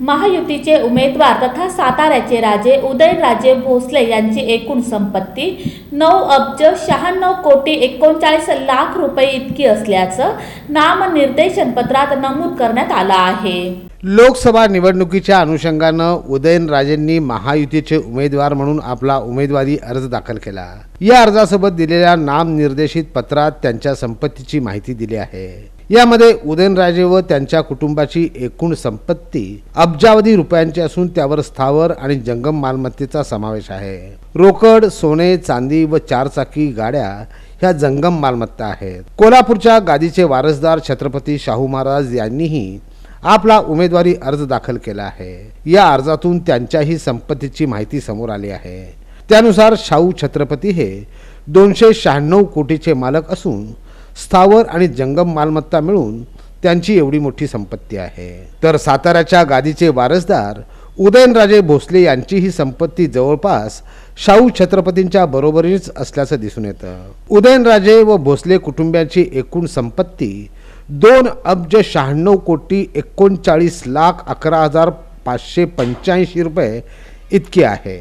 महायुतीचे उमेदवार तथा साताऱ्याचे राजे उदयनराजे भोसले यांची एकूण संपत्ती नऊ अब्ज शहाण्णव कोटी एकोणचाळीस लाख रुपये इतकी असल्याचं नामनिर्देशन पत्रात नमूद करण्यात आलं आहे. लोकसभा निवडणुकीच्या अनुषंगानं उदयनराजेंनी महायुतीचे उमेदवार म्हणून आपला उमेदवारी अर्ज दाखल केला. या अर्जासोबत दिलेल्या नामनिर्देशित पत्रात त्यांच्या संपत्तीची माहिती दिली आहे. यामध्ये उदयनराजे व त्यांच्या कुटुंबाची एकूण संपत्ती अब्जावधी रुपयांची असून त्यावर स्थावर आणि जंगम मालमत्तेचा समावेश आहे. रोकड सोने चांदी व चारचाकी गाड्या ह्या जंगम मालमत्ता आहेत. कोल्हापूरच्या गादीचे वारसदार छत्रपती शाहू महाराज यांनीही आपला उमेदवारी अर्ज दाखल केला आहे. या अर्जातून त्यांच्याही संपत्तीची माहिती समोर आली आहे. त्यानुसार शाहू छत्रपती हे दोनशे शहाण्णव कोटीचे मालक असून स्थावर आणि जंगम मालमत्ता मिळून त्यांची एवढी मोठी संपत्ती आहे. तर साताऱ्याच्या गादीचे वारसदार उदयनराजे भोसले यांची ही संपत्ती जवळपास शाहू छत्रपतींच्या बरोबरीच असल्याचं दिसून येतं. उदयनराजे व भोसले कुटुंबियांची एकूण संपत्ती दोन अब्ज शहाण्णव कोटी एकोणचाळीस लाख अकरा हजार पाचशे पंच्याऐंशी रुपये इतकी आहे.